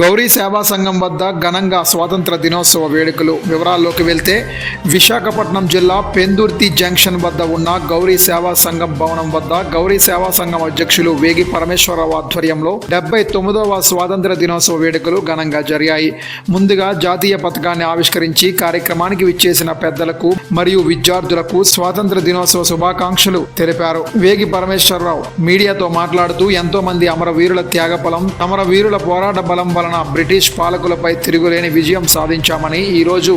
గౌరీ సేవా సంఘం వద్ద ఘనంగా స్వాతంత్ర దినోత్సవ వేడుకలు వివరాల్లోకి వెళ్తే విశాఖపట్నం జిల్లా పెందుర్తి జంక్షన్ వద్ద ఉన్న గౌరీ సేవా సంఘం భవనం వద్ద గౌరీ సేవా సంఘం అధ్యక్షులు వేగి పరమేశ్వరరావు ఆధ్వర్యంలో డెబ్బై తొమ్మిదవ స్వాతంత్ర దినోత్సవ వేడుకలు ఘనంగా జరిగాయి. ముందుగా జాతీయ పథకాన్ని ఆవిష్కరించి కార్యక్రమానికి విచ్చేసిన పెద్దలకు మరియు విద్యార్థులకు స్వాతంత్ర దినోత్సవ శుభాకాంక్షలు తెలిపారు. వేగి పరమేశ్వరరావు మీడియాతో మాట్లాడుతూ ఎంతో మంది అమరవీరుల త్యాగఫలం అమరవీరుల పోరాట బలం వలన బ్రిటిష్ పాలకులపై తిరుగులేని విజయం సాధించామని ఈ రోజు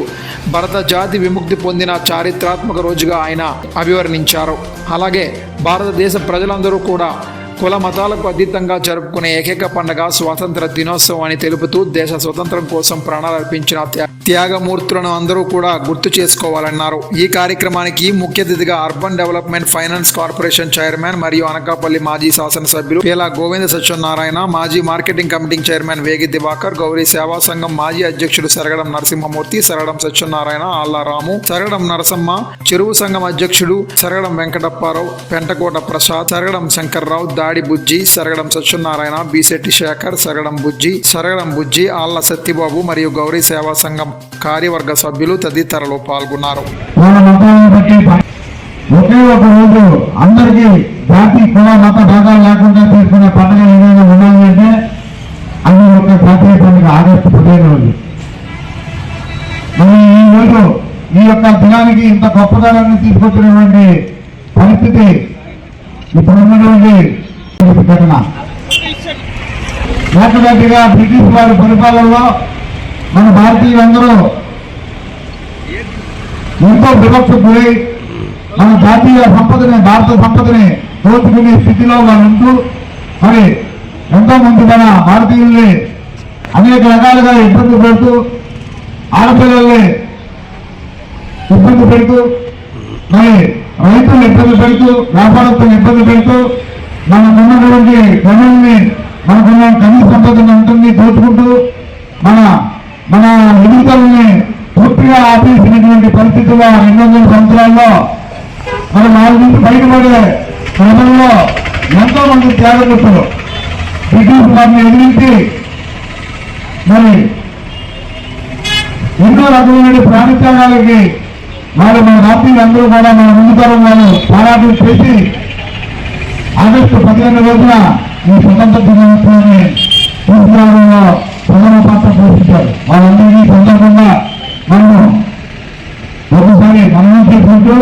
భరత జాతి విముక్తి పొందిన చారిత్రాత్మక రోజుగా ఆయన అభివర్ణించారు. అలాగే భారతదేశ ప్రజలందరూ కూడా కుల మతాలకు అతీతంగా జరుపుకునే ఏకైక పండగ స్వాతంత్ర దినోత్సవం అని తెలుపుతూ దేశ స్వతంత్రం కోసం ప్రాణాలు అర్పించిన త్యా- త్యాగమూర్తులను అందరూ కూడా గుర్తు చేసుకోవాలన్నారు. ఈ కార్యక్రమానికి ముఖ్య అతిథిగా urban development finance corporation chairman మరియు అనకాపల్లి మాజీ శాసనసభ్యులు పేలా గోవింద సత్యనారాయణ మాజీ మార్కెటింగ్ కమిటీ చైర్మన్ వేగి దివాకర్ గౌరీ సేవా సంఘం మాజీ అధ్యక్షుడు సరగడం నరసింహమూర్తి సరగడం సత్యనారాయణ ఆళ్ళారాము సరగడం నరసమ్మ చెరువు సంఘం అధ్యక్షుడు సరగడం వెంకటప్పారావు పెంటకోట ప్రసాద్ సరగడం శంకర్రావు దాడి బుజ్జి సరగడం సత్యనారాయణ బీసెట్టి శేఖర్ సరగడం బుజ్జి సరగడం బుజ్జి ఆళ్ళ సత్యబాబు మరియు గౌరీ సేవా సంఘం కార్యవర్గ సభ్యులు తదితరులు పాల్గొన్నారు. ఒకే ఒక రోజు అందరికీ జాతి కుల మత భాగాలు లేకుండా చేసుకునే పండుగ ఏదైనా ఉండాలి అంటే అది ఒక జాతీయ పండుగ ఆగస్టు పదిహేను రోజు. మరి ఈ యొక్క దినానికి ఇంత గొప్పదనాన్ని తీసుకొచ్చినటువంటి పరిస్థితి ఇప్పుడున్నటువంటి ఘటన ఏకగట్టిగా బ్రిటిష్ వారి పరిపాలనలో మన భారతీయులందరూ ఎంతో వివక్ష గురై మన జాతీయ సంపదని భారత సంపదని దోచుకునే స్థితిలో వాళ్ళు ఉంటూ మరి ఎంతో మంది మన భారతీయుల్ని అనేక రకాలుగా ఇబ్బంది పెడుతూ ఆడపిల్లల్ని ఇబ్బంది పెడుతూ మరి రైతులు ఇబ్బంది పెడుతూ వ్యాపారస్తులను ఇబ్బంది పెడుతూ మనకున్నటువంటి ధనాన్ని మనకున్న ఖనిజ సంపదను ఉంటుంది దోచుకుంటూ మన మన ఎదుగుదలని పూర్తిగా ఆపేసినటువంటి పరిస్థితుల్లో రెండు వందల సంవత్సరాల్లో మన నాలుగు నుంచి బయటపడే క్రమంలో ఎంతో మంది త్యాగముతులు బ్రిటిష్ వారిని ఎదిరించి మరి ఎన్నో రకమైన ప్రాణత్యాగాలకి మరి మన రాత్రి అందరూ కూడా మన ముందు తరం వాళ్ళు పోరాటం చేసి ఆగస్టు పదిహేను రోజున ఈ స్వతంత్ర దినోత్సవాన్ని తీసుకురావడంలో ప్రధాన పాత్ర పోషించారు. వాళ్ళందరినీ సందర్భంగా మనము ఒకసారి మనం చేసుకుంటూ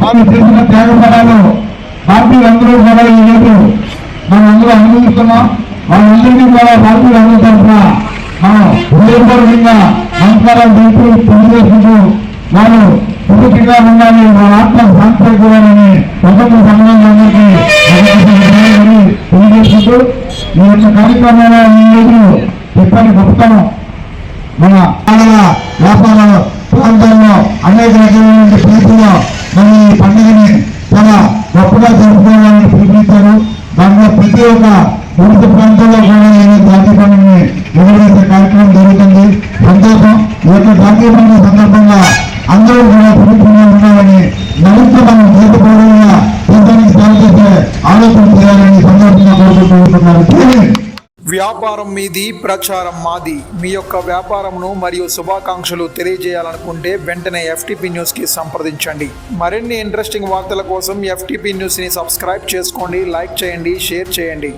వాళ్ళు చేసిన త్యాగపడాలు భారతీయులందరూ కూడా ఈ రోజు మనం అందరూ అనుభవిస్తున్నాం. వాళ్ళందరినీ కూడా భారతీయులందరూ తరఫున మనం హృదయపూర్వకంగా నమస్కారాలు తెలుపుతూ తెలియజేసుకుంటూ వాళ్ళు సుఖిగా ఉండాలి. వాళ్ళ ఆత్మ శాంతి కూడాలని సంబంధం అందరికీ తెలియజేసుకుంటూ ఈ యొక్క కార్యక్రమంలో చెప్పని గొప్పతనం. మన వ్యాపార ప్రాంతాల్లో అనేక రకమైన ప్లేసుల్లో మన ఈ పండుగని చాలా గొప్పగా జరుపుకోవాలని పిలుపునిచ్చారు దాంట్లో ప్రతి ఒక్క ఉడిత ప్రాంతంలో కూడా ఈ జాతీయ పండుగని నిర్వహించే కార్యక్రమం జరుగుతుంది. సంతోషం. ఈ యొక్క జాతీయ పండుగ సందర్భంగా అందరూ కూడా పిలుపు వ్యాపారం మీది ప్రచారం మాది. మీ యొక్క వ్యాపారంను మరియు శుభాకాంక్షలు తెలియజేయాలనుకుంటే వెంటనే ఎఫ్టీపీ న్యూస్కి సంప్రదించండి. మరిన్ని ఇంట్రెస్టింగ్ వార్తల కోసం ఎఫ్టీపీ న్యూస్ని సబ్స్క్రైబ్ చేసుకోండి లైక్ చేయండి షేర్ చేయండి.